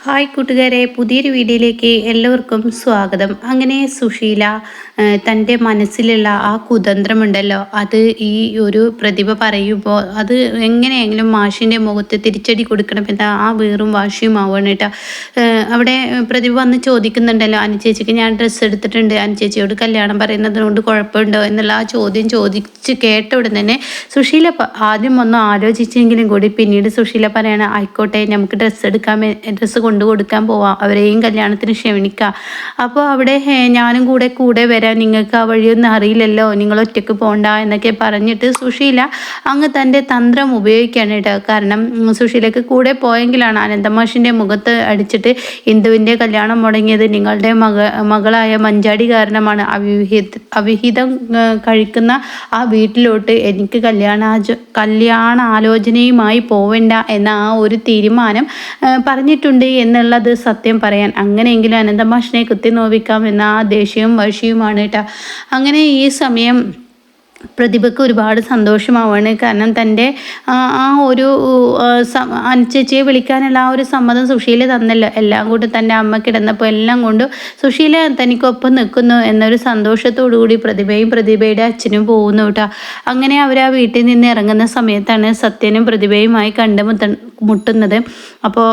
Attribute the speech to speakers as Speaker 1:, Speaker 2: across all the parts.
Speaker 1: Hi കൂട്ടുകാരെ പുതിയൊരു വീഡിയോയിലേക്ക് എല്ലാവർക്കും സ്വാഗതം. അങ്ങനെ സുശീല തന്റെ മനസ്സിലുള്ള ആ കുതന്ത്രമുണ്ടല്ലോ അത് ഈ ഒരു പ്രതിഭ പറയുമ്പോൾ അത് എങ്ങനെയെങ്കിലും മാഷിന്റെ മുഖത്ത് തിരിച്ചടി കൊടുക്കണമെന്ന ആ വേറും വാശിയും കേട്ടോ. അവിടെ പ്രതിഭ വന്ന് ചോദിക്കുന്നുണ്ടല്ലോ അനുചേച്ചിക്ക് ഞാൻ ഡ്രസ്സ് എടുത്തിട്ടുണ്ട്. അനുചേച്ചിയോട് കല്യാണം പറയുന്നത് കൊണ്ട് കുഴപ്പമുണ്ടോ? എന്നുള്ള ആ ചോദ്യം ചോദിച്ച് കേട്ട ഉടൻ തന്നെ സുശീല ആദ്യം ഒന്ന് ആലോചിച്ചെങ്കിലും കൂടി പിന്നീട് സുശീല പറയണ ആയിക്കോട്ടെ നമുക്ക് ഡ്രസ്സ് എടുക്കാൻ ഡ്രസ്സ് കൊണ്ടു കൊടുക്കാൻ പോവാം. അവരെയും കല്യാണത്തിന് ക്ഷണിക്കാം. അപ്പോൾ അവിടെ ഞാനും കൂടെ കൂടെ വരാൻ നിങ്ങൾക്ക് ആ വഴിയൊന്നും അറിയില്ലല്ലോ. നിങ്ങൾ ഒറ്റയ്ക്ക് പോകണ്ട എന്നൊക്കെ പറഞ്ഞിട്ട് സുശീല അങ്ങ് തന്റെ തന്ത്രം ഉപയോഗിക്കുകയാണ് കേട്ടോ. കാരണം സുശീലക്ക് കൂടെ പോയെങ്കിലാണ് അനന്തമാഷിന്റെ മുഖത്ത് അടിച്ചിട്ട് ഇന്ദുവിന്റെ കല്യാണം മുടങ്ങിയത് നിങ്ങളുടെ മക മകളായ മഞ്ചാടി കാരണമാണ്. അവിഹിത അവിഹിതം കഴിക്കുന്ന ആ വീട്ടിലോട്ട് എനിക്ക് കല്യാണാച കല്യാണ ആലോചനയുമായി പോവേണ്ട എന്ന ആ ഒരു തീരുമാനം പറഞ്ഞിട്ടുണ്ട് എന്നുള്ളത് സത്യം പറയാൻ. അങ്ങനെയെങ്കിലും അനന്തമാഷിനെ കുത്തി നോവിക്കാം എന്ന ആ ദേഷ്യവും വഴിയുമാണ് കേട്ടോ അങ്ങനെ ഈ സമയം പ്രതിഭയ്ക്ക് ഒരുപാട് സന്തോഷമാവാണ്. കാരണം തന്റെ ആ ഒരു അനുചേച്ചിയെ വിളിക്കാനുള്ള ആ ഒരു സമ്മതം സുശീല തന്നല്ലോ. എല്ലാം കൊണ്ട് തന്റെ അമ്മ കിടന്നപ്പോൾ എല്ലാം കൊണ്ട് സുശീല തനിക്കൊപ്പം നിൽക്കുന്നു എന്നൊരു സന്തോഷത്തോടുകൂടി പ്രതിഭയും പ്രതിഭയുടെ അച്ഛനും പോകുന്നു കേട്ടോ. അങ്ങനെ അവർ ആ വീട്ടിൽ നിന്ന് ഇറങ്ങുന്ന സമയത്താണ് സത്യനും പ്രതിഭയുമായി കണ്ടുമുട്ട മുട്ടുന്നത്. അപ്പോൾ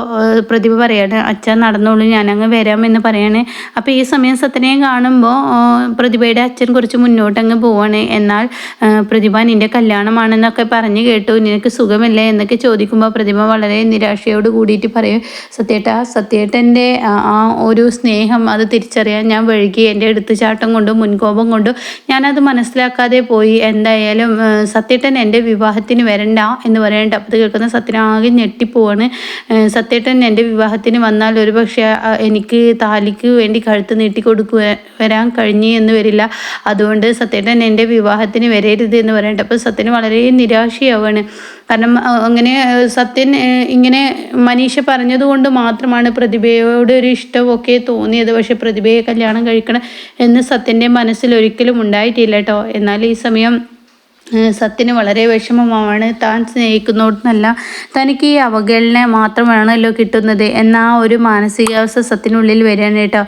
Speaker 1: പ്രതിഭ പറയാണ് അച്ഛൻ നടന്നോളൂ ഞാനങ്ങ് വരാമെന്ന് പറയാണ്. അപ്പോൾ ഈ സമയം സത്യനെ കാണുമ്പോൾ പ്രതിഭയുടെ അച്ഛൻ കുറച്ച് മുന്നോട്ടങ്ങ് പോവാണ്. എന്നാൽ പ്രതിഭ നിന്റെ കല്യാണമാണെന്നൊക്കെ പറഞ്ഞു കേട്ടു. നിനക്ക് സുഖമില്ലേ? എന്നൊക്കെ ചോദിക്കുമ്പോൾ പ്രതിഭ വളരെ നിരാശയോട് കൂടിയിട്ട് പറയും സത്യേട്ട സത്യേട്ടന്റെ ആ ഒരു സ്നേഹം അത് തിരിച്ചറിയാൻ ഞാൻ വഴുകി. എന്റെ എടുത്തുചാട്ടം കൊണ്ടും മുൻകോപം കൊണ്ടും ഞാനത് മനസ്സിലാക്കാതെ പോയി. എന്തായാലും സത്യേട്ടൻ എന്റെ വിവാഹത്തിന് വരണ്ട എന്ന് പറയേണ്ട. അപ്പത് കേൾക്കുന്ന സത്യനാകെ ഞെട്ടിപ്പോവാണ്. സത്യേട്ടൻ എന്റെ വിവാഹത്തിന് വന്നാൽ ഒരു പക്ഷേ എനിക്ക് താലിക്ക് വേണ്ടി കഴുത്ത് നീട്ടി കൊടുക്കുക വരാൻ കഴിഞ്ഞു എന്ന് വരില്ല. അതുകൊണ്ട് സത്യേട്ടൻ എന്റെ വിവാഹത്തിന് വരരുത് എന്ന് പറയട്ടെ സത്യന് വളരെ നിരാശയാവാണ്. കാരണം അങ്ങനെ സത്യൻ ഇങ്ങനെ മനീഷ പറഞ്ഞതുകൊണ്ട് മാത്രമാണ് പ്രതിഭയോട് ഒരു ഇഷ്ടമൊക്കെ തോന്നിയത്. പക്ഷേ പ്രതിഭയെ കല്യാണം കഴിക്കണം എന്ന് സത്യന്റെ മനസ്സിൽ ഒരിക്കലും ഉണ്ടായിട്ടില്ല കേട്ടോ എന്നാൽ ഈ സമയം സത്യന് വളരെ വിഷമമാണ്. താൻ സ്നേഹിക്കുന്നോടൊന്നല്ല തനിക്ക് ഈ അവഗണന മാത്രമാണല്ലോ കിട്ടുന്നത്. എന്ന ആ ഒരു മാനസികാവസ്ഥ സത്യനുള്ളിൽ വരികയാണ് കേട്ടോ.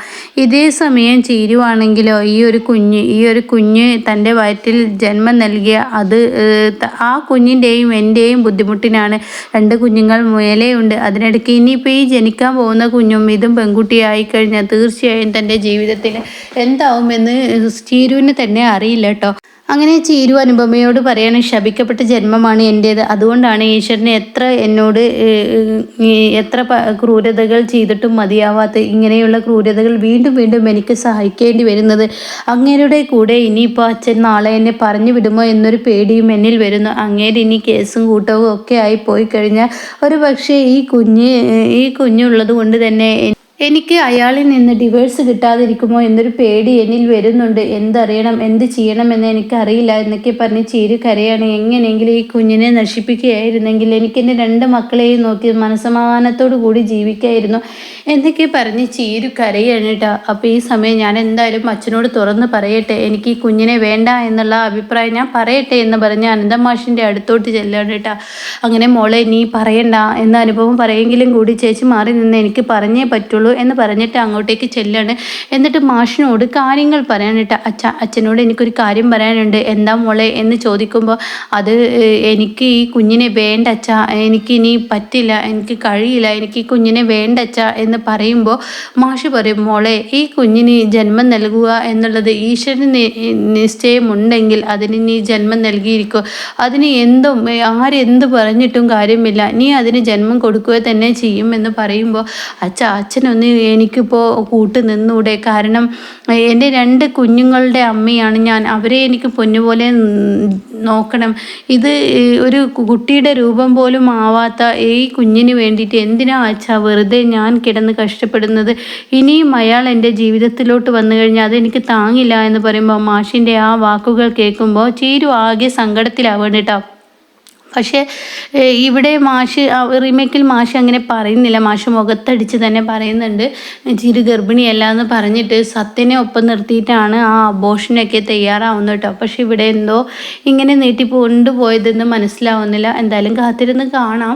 Speaker 1: ഇതേ സമയം ചീരുവാണെങ്കിലോ ഈ ഒരു കുഞ്ഞ് ഈ ഒരു കുഞ്ഞ് തന്റെ വയറ്റിൽ ജന്മം നൽകിയ അത് ആ കുഞ്ഞിന്റെയും എന്റെയും ബുദ്ധിമുട്ടിനാണ് രണ്ട് കുഞ്ഞുങ്ങൾ മേലെയുണ്ട്. അതിനിടയ്ക്ക് ഇനിയിപ്പോൾ ഈ ജനിക്കാൻ പോകുന്ന കുഞ്ഞും ഇതും പെൺകുട്ടിയായി കഴിഞ്ഞാൽ തീർച്ചയായും തന്റെ ജീവിതത്തിൽ എന്താവുമെന്ന് ചീരുവിന് തന്നെ അറിയില്ല കേട്ടോ. അങ്ങനെ ചീരു അനുപമയോട് പറയാണ് ശപിക്കപ്പെട്ട ജന്മമാണ് എന്റേത് അതുകൊണ്ടാണ് ഈശ്വരനെ എത്ര എന്നോട് എത്ര ക്രൂരതകൾ ചെയ്തിട്ടും മതിയാവാത്ത ഇങ്ങനെയുള്ള ക്രൂരതകൾ വീണ്ടും വീണ്ടും എനിക്ക് സഹായിക്കേണ്ടി വരുന്നത്. അങ്ങേരുടെ കൂടെ ഇനിയിപ്പോൾ അച്ഛൻ നാളെ എന്നെ പറഞ്ഞു വിടുമോ എന്നൊരു പേടിയും എന്നിൽ വരുന്നു. അങ്ങേര് ഇനി കേസും കൂട്ടവും ഒക്കെ ആയി പോയി കഴിഞ്ഞാൽ ഒരു പക്ഷേ ഈ കുഞ്ഞ് ഈ കുഞ്ഞുള്ളത് കൊണ്ട് തന്നെ എനിക്ക് അയാളിൽ നിന്ന് ഡിവേഴ്സ് കിട്ടാതിരിക്കുമോ എന്നൊരു പേടി എന്നിൽ വരുന്നുണ്ട്. എന്തറിയണം? എന്ത് ചെയ്യണമെന്ന് എനിക്കറിയില്ല എന്നൊക്കെ പറഞ്ഞ് ചീര് കരയാണ്. എങ്ങനെയെങ്കിലും ഈ കുഞ്ഞിനെ നശിപ്പിക്കുകയായിരുന്നെങ്കിൽ എനിക്ക് എന്റെ രണ്ട് മക്കളെയും നോക്കി മനസമാധാനത്തോടു കൂടി ജീവിക്കായിരുന്നു എന്നൊക്കെ പറഞ്ഞ് ചീരു കരയാണ് കേട്ടോ അപ്പോൾ ഈ സമയം ഞാൻ എന്തായാലും അച്ഛനോട് തുറന്ന് പറയട്ടെ. എനിക്ക് ഈ കുഞ്ഞിനെ വേണ്ട എന്നുള്ള അഭിപ്രായം ഞാൻ പറയട്ടെ എന്ന് പറഞ്ഞ് അനന്തമാഷിന്റെ അടുത്തോട്ട് ചെല്ലാണ് കേട്ടോ അങ്ങനെ മോളെ നീ പറയണ്ട എന്ന അനുഭവം പറയെങ്കിലും കൂടി ചേച്ചി മാറി നിന്ന് എനിക്ക് പറഞ്ഞേ പറ്റുള്ളൂ. ഉള്ളൂ എന്ന് പറഞ്ഞിട്ട് അങ്ങോട്ടേക്ക് ചെല്ലാണ്. എന്നിട്ട് മാഷിനോട് കാര്യങ്ങൾ പറയാനിട്ട് അച്ഛ അച്ഛനോട് എനിക്കൊരു കാര്യം പറയാനുണ്ട്. എന്താ മോളെ എന്ന് ചോദിക്കുമ്പോൾ അത് എനിക്ക് ഈ കുഞ്ഞിനെ വേണ്ട അച്ഛ എനിക്ക് ഇനി പറ്റില്ല എനിക്ക് കഴിയില്ല എനിക്ക് ഈ കുഞ്ഞിനെ വേണ്ട അച്ഛ എന്ന് പറയുമ്പോൾ മാഷ് പറയും മോളെ ഈ കുഞ്ഞിന് ജന്മം നൽകുക എന്നുള്ളത് ഈശ്വരന് നിശ്ചയമുണ്ടെങ്കിൽ അതിന് നീ ജന്മം നൽകിയിരിക്കും. അതിന് എന്തും ആരെന്ത് പറഞ്ഞിട്ടും കാര്യമില്ല. നീ അതിന് ജന്മം കൊടുക്കുക തന്നെ ചെയ്യും എന്ന് പറയുമ്പോൾ അച്ഛ അച്ഛനൊന്നും ഒന്ന് എനിക്കിപ്പോൾ കൂട്ട് നിന്നൂടെ. കാരണം എന്റെ രണ്ട് കുഞ്ഞുങ്ങളുടെ അമ്മയാണ് ഞാൻ. അവരെ എനിക്ക് പൊന്നുപോലെ നോക്കണം. ഇത് ഒരു കുട്ടിയുടെ രൂപം പോലും ആവാത്ത ഈ കുഞ്ഞിന് വേണ്ടിയിട്ട് എന്തിനാ അച്ഛാ വെറുതെ ഞാൻ കിടന്ന് കഷ്ടപ്പെടുന്നത്? ഇനിയും അയാൾ എന്റെ ജീവിതത്തിലോട്ട് വന്നു കഴിഞ്ഞാൽ അതെനിക്ക് താങ്ങില്ല എന്ന് പറയുമ്പോൾ മാഷിന്റെ ആ വാക്കുകൾ കേൾക്കുമ്പോൾ ചീരു ആകെ സങ്കടത്തിലാവണം കേട്ടോ. പക്ഷേ ഇവിടെ മാഷ് റീമേക്കിൽ മാഷ് അങ്ങനെ പറയുന്നില്ല. മാഷ് മുഖത്തടിച്ച് തന്നെ പറയുന്നുണ്ട്. ചിരു ഗർഭിണിയല്ല എന്ന് പറഞ്ഞിട്ട് സത്യനെ ഒപ്പം നിർത്തിയിട്ടാണ് ആ അബോഷനൊക്കെ തയ്യാറാവുന്നത് കേട്ടോ. പക്ഷെ ഇവിടെ എന്തോ ഇങ്ങനെ നീട്ടി കൊണ്ടുപോയതെന്ന് മനസ്സിലാവുന്നില്ല. എന്തായാലും കാത്തിരുന്ന് കാണാം.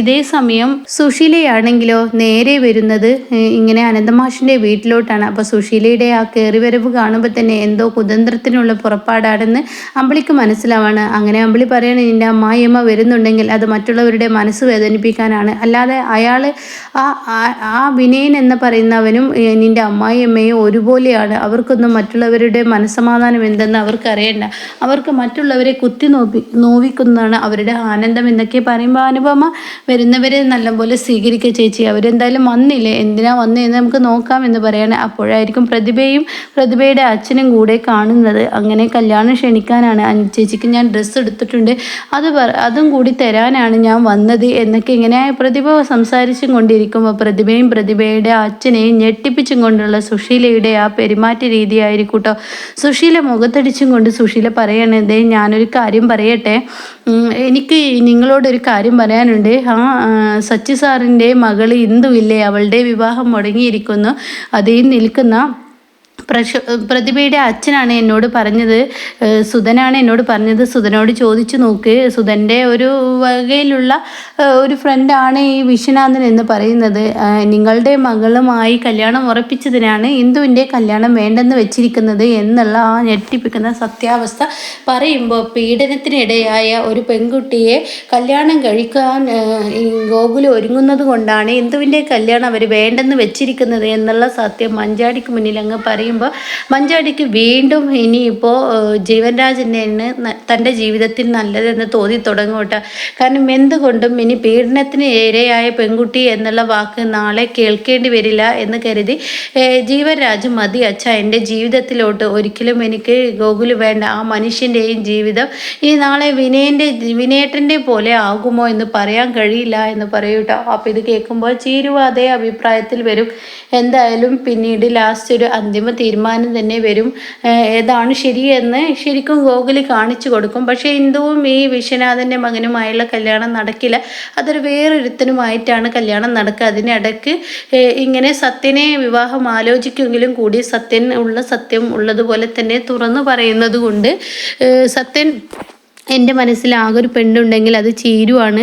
Speaker 1: ഇതേ സമയം സുശീലയാണെങ്കിലോ നേരെ വരുന്നത് ഇങ്ങനെ അനന്തമാഷിന്റെ വീട്ടിലോട്ടാണ്. അപ്പോൾ സുശീലയുടെ ആ കയറി വരവ് കാണുമ്പോൾ തന്നെ എന്തോ കുതന്ത്രത്തിനുള്ള പുറപ്പാടാണെന്ന് അമ്പിളിക്ക് മനസ്സിലാവാണ്. അങ്ങനെ അമ്പിളി പറയണ നിന്റെ അമ്മായിയമ്മ വരുന്നുണ്ടെങ്കിൽ അത് മറ്റുള്ളവരുടെ മനസ്സ് വേദനിപ്പിക്കാനാണ്. അല്ലാതെ അയാൾ ആ ആ- വിനയൻ എന്ന് പറയുന്നവനും നിന്റെ അമ്മായിയമ്മയും ഒരുപോലെയാണ്. അവർക്കൊന്നും മറ്റുള്ളവരുടെ മനസ്സമാധാനം എന്തെന്ന് അവർക്ക് അറിയണ്ട അവർക്ക് മറ്റുള്ളവരെ കുത്തി നോപ്പി നോവിക്കുന്നതാണ് അവരുടെ ആനന്ദം എന്നൊക്കെ പറയുമ്പോൾ അനുപമ വരുന്നവരെ നല്ലപോലെ സ്വീകരിക്കുക ചേച്ചി. അവരെന്തായാലും വന്നില്ലേ? എന്തിനാ വന്നതെന്ന് നമുക്ക് നോക്കാം എന്ന് പറയാണ്. അപ്പോഴായിരിക്കും പ്രതിഭയും പ്രതിഭയുടെ അച്ഛനും കൂടെ കാണുന്നത്. അങ്ങനെ കല്യാണം ക്ഷണിക്കാനാണ് ചേച്ചിക്ക് ഞാൻ ഡ്രസ്സ് എടുത്തിട്ടുണ്ട്. അത് അതും കൂടി തരാനാണ് ഞാൻ വന്നത് എന്നൊക്കെ ഇങ്ങനെ പ്രതിഭ സംസാരിച്ചും കൊണ്ടിരിക്കുമ്പോൾ പ്രതിഭയും പ്രതിഭയുടെ അച്ഛനെയും ഞെട്ടിപ്പിച്ചും കൊണ്ടുള്ള സുശീലയുടെ ആ പെരുമാറ്റ രീതിയായിരിക്കും കേട്ടോ സുശീല മുഖത്തടിച്ചും കൊണ്ട് സുശീല പറയണത് "ദേ ഞാനൊരു കാര്യം പറയട്ടെ. എനിക്ക് നിങ്ങളോടൊരു കാര്യം പറയാനുണ്ട്. ആ, സച്ചി സാറിന്റെ മകൾ ഇന്ദുവില്ലേ അവളുടെ വിവാഹം മുടങ്ങിയിരിക്കുന്നു. അതേ നിൽക്കുന്ന പ്രശ പ്രതിഭയുടെ അച്ഛനാണ് എന്നോട് പറഞ്ഞത്. സുധനാണ് എന്നോട് പറഞ്ഞത്. സുധനോട് ചോദിച്ചു നോക്ക്. സുധന്റെ ഒരു വകയിലുള്ള ഒരു ഫ്രണ്ടാണ് ഈ വിശ്വനാഥൻ എന്ന് പറയുന്നത്. നിങ്ങളുടെ മകളുമായി കല്യാണം ഉറപ്പിച്ചതിനാണ് ഇന്ദുവിന്റെ കല്യാണം വേണ്ടെന്ന് വെച്ചിരിക്കുന്നത് എന്നുള്ള ആ ഞെട്ടിപ്പിക്കുന്ന സത്യാവസ്ഥ പറയുമ്പോൾ പീഡനത്തിനിടയായ ഒരു പെൺകുട്ടിയെ കല്യാണം കഴിക്കാൻ ഗോകുൽ ഒരുങ്ങുന്നത് കൊണ്ടാണ് ഇന്ദുവിന്റെ കല്യാണം അവർ വേണ്ടെന്ന് വെച്ചിരിക്കുന്നത് എന്നുള്ള സത്യം മഞ്ചാടിക്ക് മുന്നിൽ അങ്ങ് പറയുമ്പോൾ മഞ്ചാടിക്ക് വീണ്ടും ഇനിയിപ്പോൾ ജീവൻരാജിന്റെ തന്റെ ജീവിതത്തിൽ നല്ലതെന്ന് തോന്നി തുടങ്ങും കേട്ടോ. കാരണം എന്തുകൊണ്ടും ഇനി പീഡനത്തിന് ഇരയായ പെൺകുട്ടി എന്നുള്ള വാക്ക് നാളെ കേൾക്കേണ്ടി വരില്ല എന്ന് കരുതി ജീവൻ ജീവൻരാജ് മതി അച്ഛ എന്റെ ജീവിതത്തിലോട്ട് ഒരിക്കലും എനിക്ക് ഗോകുൽ വേണ്ട ആ മനുഷ്യന്റെയും ജീവിതം ഇനി നാളെ വിനയന്റെ വിനയേട്ടന്റെ പോലെ ആകുമോ എന്ന് പറയാൻ കഴിയില്ല എന്ന് പറയൂട്ടോ അപ്പോൾ ഇത് കേൾക്കുമ്പോൾ ചീരുവ അതേ അഭിപ്രായത്തിൽ വരും. എന്തായാലും പിന്നീട് ലാസ്റ്റ് ഒരു അന്തിമ തീരുമാനം തന്നെ വരും. ഏതാണ് ശരിയെന്ന് ശരിക്കും ഗോകുലി കാണിച്ചു കൊടുക്കും. പക്ഷേ ഇന്ദുവും ഈ വിശ്വനാഥന്റെ മകനുമായുള്ള കല്യാണം നടക്കില്ല. അതൊരു വേറൊരുത്തനുമായിട്ടാണ് കല്യാണം നടക്കുക. അതിനിടയ്ക്ക് ഇങ്ങനെ സത്യനെ വിവാഹം ആലോചിക്കുമെങ്കിലും കൂടി സത്യൻ ഉള്ള സത്യം ഉള്ളതുപോലെ തന്നെ തുറന്നു പറയുന്നത് കൊണ്ട് സത്യൻ എന്റെ മനസ്സിൽ ആകെ ഒരു പെണ്ണുണ്ടെങ്കിൽ അത് ചീരുവാണ്.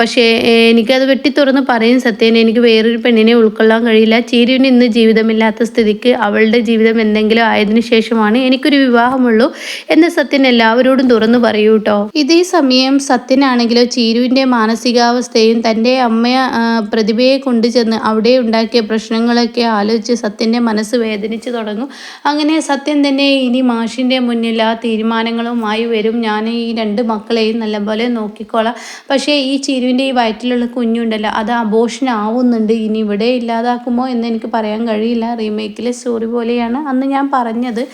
Speaker 1: പക്ഷേ എനിക്കത് വെട്ടി തുറന്ന് പറയും സത്യേന എനിക്ക് വേറൊരു പെണ്ണിനെ ഉൾക്കൊള്ളാൻ കഴിയില്ല. ചീരുവിന് ഇന്ന് ജീവിതമില്ലാത്ത സ്ഥിതിക്ക് അവളുടെ ജീവിതം എന്തെങ്കിലും ആയതിനു ശേഷമാണ് എനിക്കൊരു വിവാഹമുള്ളൂ എന്ന് സത്യൻ എല്ലാവരോടും തുറന്നു പറയൂ കേട്ടോ ഇതേ സമയം സത്യനാണെങ്കിലോ ചീരുവിന്റെ മാനസികാവസ്ഥയും തന്റെ അമ്മയെ പ്രതിഭയെ കൊണ്ടുചെന്ന് അവിടെ ഉണ്ടാക്കിയ പ്രശ്നങ്ങളൊക്കെ ആലോചിച്ച് സത്യന്റെ മനസ്സ് വേദനിച്ചു തുടങ്ങും. അങ്ങനെ സത്യം തന്നെ ഇനി മാഷിന്റെ മുന്നിൽ ആ തീരുമാനങ്ങളുമായി വരും. ഞാൻ ഈ രണ്ട് മക്കളെയും നല്ലപോലെ നോക്കിക്കോളാം. പക്ഷേ ഈ ചിരുവിന്റെ ഈ വയറ്റിലുള്ള കുഞ്ഞുണ്ടല്ലോ അത് അബോഷൻ ആവുന്നുണ്ട്. ഇനി ഇവിടെ ഇല്ലാതാക്കുമോ എന്ന് എനിക്ക് പറയാൻ കഴിയില്ല. റീമേക്കിലെ സ്റ്റോറി പോലെയാണ് അന്ന് ഞാൻ പറഞ്ഞത്.